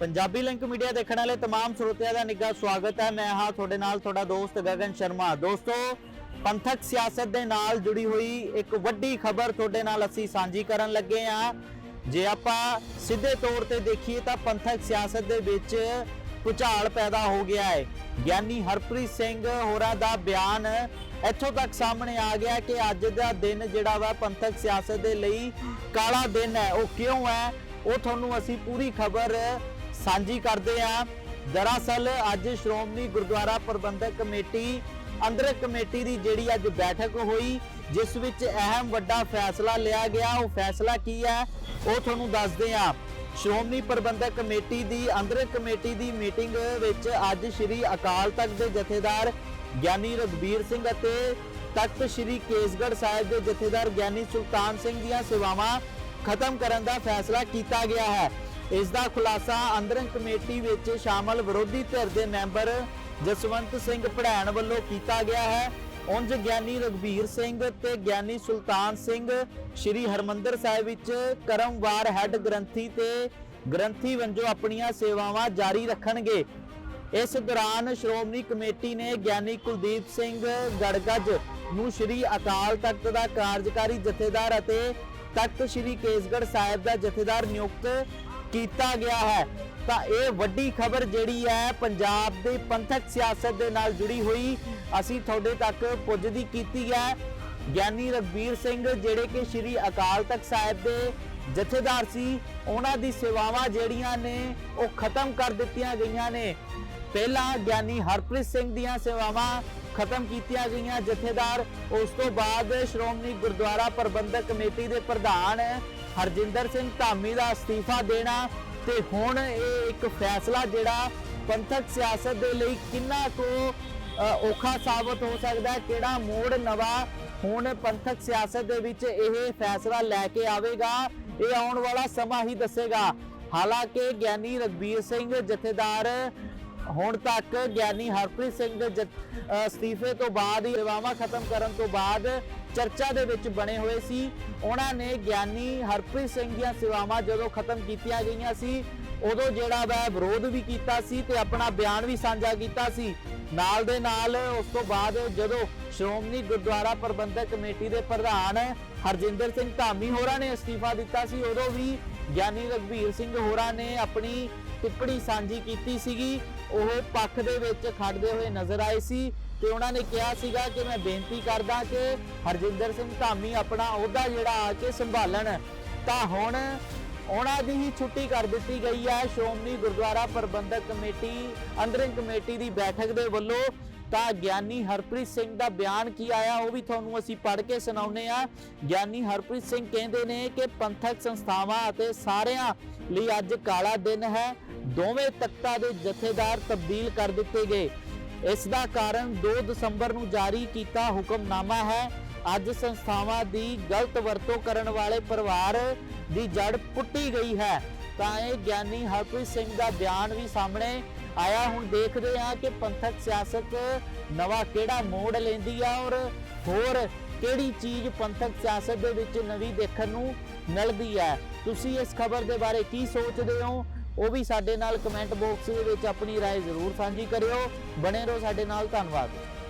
Punjabi link media ਦੇਖਣ ਵਾਲੇ तमाम ਸਰੋਤਿਆਂ ਦਾ ਨਿੱਘਾ ਸਵਾਗਤ ਹੈ ਮੈਂ ਹਾਂ ਤੁਹਾਡੇ ਨਾਲ ਤੁਹਾਡਾ ਦੋਸਤ ਗਗਨ ਸ਼ਰਮਾ ਦੋਸਤੋ ਪੰਥਕ ਸਿਆਸਤ ਦੇ ਨਾਲ ਜੁੜੀ ਹੋਈ ਇੱਕ ਵੱਡੀ ਖਬਰ ਤੁਹਾਡੇ ਨਾਲ ਅਸੀਂ ਸਾਂਝੀ ਕਰਨ ਲੱਗੇ ਹਾਂ ਜੇ ਆਪਾਂ ਸਿੱਧੇ ਤੌਰ ਤੇ ਦੇਖੀਏ ਤਾਂ ਪੰਥਕ ਸਿਆਸਤ ਦੇ ਵਿੱਚ ਭੁਚਾਲ ਪੈਦਾ ਹੋ ਗਿਆ ਹੈ ਗਿਆਨੀ ਹਰਪ੍ਰੀਤ ਸਿੰਘ ਹੋਰਾਂ ਦਾ ਬਿਆਨ ਇੱਥੋਂ ਤੱਕ ਸਾਹਮਣੇ ਆ ਗਿਆ ਕਿ ਅੱਜ ਦਾ ਦਿਨ ਜਿਹੜਾ ਵਾ ਪੰਥਕ ਸਿਆਸਤ ਦੇ ਲਈ ਕਾਲਾ ਦਿਨ ਹੈ ਉਹ ਕਿਉਂ ਹੈ ਉਹ ਤੁਹਾਨੂੰ ਅਸੀਂ ਪੂਰੀ ਖਬਰ ਸਾਂਝੀ ਕਰਦੇ ਹਾਂ ਦਰਅਸਲ ਅੱਜ ਸ਼੍ਰੋਮਣੀ ਗੁਰਦੁਆਰਾ ਪ੍ਰਬੰਧਕ ਕਮੇਟੀ, ਅੰਦਰ ਕਮੇਟੀ ਦੀ ਜਿਹੜੀ ਅੱਜ ਬੈਠਕ ਹੋਈ, ਜਿਸ ਵਿੱਚ ਅਹਿਮ ਵੱਡਾ ਫੈਸਲਾ ਲਿਆ ਗਿਆ। ਉਹ ਫੈਸਲਾ ਕੀ ਹੈ? ਉਹ ਤੁਹਾਨੂੰ ਦੱਸਦੇ ਹਾਂ। ਸ਼੍ਰੋਮਣੀ ਪ੍ਰਬੰਧਕ ਕਮੇਟੀ ਦੀ, ਅੰਦਰ ਕਮੇਟੀ ਦੀ ਮੀਟਿੰਗ ਵਿੱਚ ਅੱਜ ਸ੍ਰੀ ਅਕਾਲ ਤਖਤ ਦੇ ਜਥੇਦਾਰ ਗਿਆਨੀ ਰਗਬੀਰ ਸਿੰਘ ਅਤੇ ਤਖਤ ਸ੍ਰੀ ਕੇਸਗੜ੍ਹ ਸਾਹਿਬ ਦੇ ਜਥੇਦਾਰ ਗਿਆਨੀ ਸੁਲਤਾਨ ਸਿੰਘ ਦੀਆਂ ਸੇਵਾਵਾਂ ਖਤਮ ਕਰਨ ਦਾ ਫੈਸਲਾ ਕੀਤਾ ਗਿਆ ਹੈ। ਇਸ ਦਾ ਖੁਲਾਸਾ ਅੰਦਰਨ ਕਮੇਟੀ ਵਿੱਚ ਸ਼ਾਮਲ ਵਿਰੋਧੀ ਧਿਰ ਦੇ ਮੈਂਬਰ ਜਸਵੰਤ ਸਿੰਘ ਪੜੈਣ ਵੱਲੋਂ ਕੀਤਾ ਗਿਆ ਹੈ। ਉਂਝ ਗਿਆਨੀ ਰਗਬੀਰ ਸਿੰਘ ਤੇ ਗਿਆਨੀ ਸੁਲਤਾਨ ਸਿੰਘ ਸ੍ਰੀ ਹਰਮੰਦਰ ਸਾਹਿਬ ਵਿੱਚ ਕਰਮਵਾਰ ਹੈੱਡ ਗ੍ਰੰਥੀ ਤੇ ਗ੍ਰੰਥੀ ਵੰਜੋ ਆਪਣੀਆਂ ਸੇਵਾਵਾਂ ਜਾਰੀ ਰੱਖਣਗੇ। ਇਸ ਦੌਰਾਨ ਸ਼੍ਰੋਮਣੀ ਕਮੇਟੀ ਨੇ ਗਿਆਨੀ ਕੁਲਦੀਪ ਸਿੰਘ ਗੜਗੱਜ ਨੂੰ ਸ੍ਰੀ ਅਕਾਲ ਤਖਤ ਦਾ ਕਾਰਜਕਾਰੀ ਜਥੇਦਾਰ ਅਤੇ ਤਖਤ ਸ੍ਰੀ ਕੇਸਗੜ੍ਹ ਸਾਹਿਬ ਦਾ ਜਥੇਦਾਰ ਨਿਯੁਕਤ ਕੀਤਾ ਗਿਆ ਹੈ। ਤਾਂ ਇਹ ਵੱਡੀ ਖਬਰ ਜਿਹੜੀ ਹੈ, ਪੰਜਾਬ ਦੇ ਪੰਥਕ ਸਿਆਸਤ ਦੇ ਨਾਲ ਜੁੜੀ ਹੋਈ ਅਸੀਂ ਤੁਹਾਡੇ ਤੱਕ ਪੁੱਜਦੀ ਕੀਤੀ ਹੈ। ਗਿਆਨੀ ਰਗਬੀਰ ਸਿੰਘ ਜਿਹੜੇ ਕਿ ਸ੍ਰੀ ਅਕਾਲ ਤਖਤ ਸਾਹਿਬ ਦੇ ਜਥੇਦਾਰ ਸੀ, ਉਹਨਾਂ ਦੀ ਸੇਵਾਵਾਂ ਜਿਹੜੀਆਂ ਨੇ, ਉਹ ਖਤਮ ਕਰ ਦਿੱਤੀਆਂ ਗਈਆਂ ਨੇ। ਪਹਿਲਾਂ ਗਿਆਨੀ ਹਰਪ੍ਰੀਤ ਸਿੰਘ ਦੀਆਂ ਸੇਵਾਵਾਂ ਖਤਮ ਕੀਤੀਆਂ ਗਈਆਂ। ਜਥੇਦਾਰ ਉਸ ਤੋਂ ਬਾਅਦ ਸ਼੍ਰੋਮਣੀ ਗੁਰਦੁਆਰਾ ਪ੍ਰਬੰਧਕ ਕਮੇਟੀ ਦੇ ਪ੍ਰਧਾਨ ਹਰਜਿੰਦਰ ਸਿੰਘ ਧਾਮੀ ਦਾ ਅਸਤੀਫਾ ਦੇਣਾ ਤੇ ਹੁਣ ਇਹ ਇੱਕ ਫੈਸਲਾ ਜਿਹੜਾ ਪੰਥਕ ਸਿਆਸਤ ਦੇ ਲਈ ਕਿੰਨਾ ਕੋ ਔਖਾ ਸਾਬਤ ਹੋ ਸਕਦਾ ਹੈ, ਕਿਹੜਾ ਮੋੜ ਨਵਾਂ ਹੁਣ ਪੰਥਕ ਸਿਆਸਤ ਦੇ ਵਿੱਚ ਇਹ ਫੈਸਲਾ ਲੈ ਕੇ ਆਵੇਗਾ, ਇਹ ਆਉਣ ਵਾਲਾ ਸਮਾਂ ਹੀ ਦੱਸੇਗਾ। ਹਾਲਾਂਕਿ ਗਿਆਨੀ ਰਗਬੀਰ ਸਿੰਘ ਜਥੇਦਾਰ ਹੁਣ ਤੱਕ ਗਿਆਨੀ ਹਰਪ੍ਰੀਤ ਸਿੰਘ ਦੇ ਅਸਤੀਫੇ ਤੋਂ ਬਾਅਦ ਹੀ ਸੇਵਾਵਾਂ ਖਤਮ ਕਰਨ ਤੋਂ ਬਾਅਦ ਚਰਚਾ ਦੇ ਵਿੱਚ ਬਣੇ ਹੋਏ ਸੀ। ਉਹਨਾਂ ਨੇ ਗਿਆਨੀ ਹਰਪ੍ਰੀਤ ਸਿੰਘ ਦੀਆਂ ਸੇਵਾਵਾਂ ਜਦੋਂ ਖਤਮ ਕੀਤੀਆਂ ਗਈਆਂ ਸੀ, ਉਦੋਂ ਜਿਹੜਾ ਵਾ ਵਿਰੋਧ ਵੀ ਕੀਤਾ ਸੀ ਤੇ ਆਪਣਾ ਬਿਆਨ ਵੀ ਸਾਂਝਾ ਕੀਤਾ ਸੀ। ਨਾਲ ਦੇ ਨਾਲ ਉਸ ਤੋਂ ਬਾਅਦ ਜਦੋਂ ਸ਼੍ਰੋਮਣੀ ਗੁਰਦੁਆਰਾ ਪ੍ਰਬੰਧਕ ਕਮੇਟੀ ਦੇ ਪ੍ਰਧਾਨ ਹਰਜਿੰਦਰ ਸਿੰਘ ਧਾਮੀ ਹੋਰਾਂ ਨੇ ਅਸਤੀਫਾ ਦਿੱਤਾ ਸੀ, ਉਦੋਂ ਵੀ ਗਿਆਨੀ ਰਗਵੀਰ ਸਿੰਘ ਹੋਰਾਂ ਨੇ ਆਪਣੀ ਟਿੱਪਣੀ ਸਾਂਝੀ ਕੀਤੀ ਸੀਗੀ। ਉਹ ਪੱਖ ਦੇ ਵਿੱਚ ਖੜਦੇ ਹੋਏ ਨਜ਼ਰ ਆਏ ਸੀ ਤੇ ਉਹਨਾਂ ਨੇ ਕਿਹਾ ਸੀਗਾ ਕਿ ਮੈਂ ਬੇਨਤੀ ਕਰਦਾ ਕਿ ਹਰਜਿੰਦਰ ਸਿੰਘ ਧਾਮੀ ਆਪਣਾ ਅਹੁਦਾ ਜਿਹੜਾ ਆ ਕੇ ਸੰਭਾਲਣ। ਤਾਂ ਹੁਣ ਉਹਨਾਂ ਦੀ ਹੀ ਛੁੱਟੀ ਕਰ ਦਿੱਤੀ ਗਈ ਹੈ। Shiromani Gurdwara Prabandhak committee interim committee ਦੀ ਬੈਠਕ ਦੇ ਵੱਲੋਂ ਤਾਂ ਗਿਆਨੀ ਹਰਪ੍ਰੀਤ ਸਿੰਘ ਦਾ ਬਿਆਨ ਕੀ ਆਇਆ ਉਹ ਵੀ ਤੁਹਾਨੂੰ ਅਸੀਂ ਪੜ੍ਹ ਕੇ ਸੁਣਾਉਂਦੇ ਆ ਗਿਆਨੀ ਹਰਪ੍ਰੀਤ ਸਿੰਘ ਕਹਿੰਦੇ ਨੇ ਕਿ ਪੰਥਕ ਸੰਸਥਾਵਾਂ ਅਤੇ ਸਾਰਿਆਂ ਲਈ ਅੱਜ ਕਾਲਾ ਦਿਨ ਹੈ। ਦੋਵੇਂ ਤਖਤਾਂ ਦੇ ਜਥੇਦਾਰ ਤਬਦੀਲ ਕਰ ਦਿੱਤੇ ਗਏ। ਇਸ ਦਾ ਕਾਰਨ 2 ਦਸੰਬਰ ਨੂੰ ਜਾਰੀ ਕੀਤਾ ਹੁਕਮਨਾਮਾ ਹੈ। ਅੱਜ ਸੰਸਥਾਵਾਂ ਦੀ ਗਲਤ ਵਰਤੋਂ ਕਰਨ ਵਾਲੇ ਪਰਿਵਾਰ ਦੀ ਜੜ ਪੁੱਟੀ ਗਈ ਹੈ। ਤਾਂ ਇਹ ਗਿਆਨੀ ਹਰਪ੍ਰੀਤ ਸਿੰਘ ਦਾ ਬਿਆਨ ਵੀ ਸਾਹਮਣੇ ਆਇਆ ਹੁਣ ਦੇਖਦੇ ਹਾਂ ਕਿ ਪੰਥਕ ਸਿਆਸਤ ਨਵਾਂ ਕਿਹੜਾ ਮੋੜ ਲੈਂਦੀ ਆ ਔਰ ਹੋਰ ਕਿਹੜੀ ਚੀਜ਼ ਪੰਥਕ ਸਿਆਸਤ ਦੇ ਵਿੱਚ ਨਵੀਂ ਦੇਖਣ ਨੂੰ ਮਿਲਦੀ ਹੈ ਤੁਸੀਂ ਇਸ ਖਬਰ ਦੇ ਬਾਰੇ ਕੀ ਸੋਚਦੇ ਹੋ ਉਹ ਵੀ ਸਾਡੇ ਨਾਲ ਕਮੈਂਟ ਬਾਕਸ ਦੇ ਵਿੱਚ ਆਪਣੀ رائے ਜ਼ਰੂਰ ਸਾਂਝੀ ਕਰਿਓ ਬਣੇ ਰਹੋ ਸਾਡੇ ਨਾਲ ਧੰਨਵਾਦ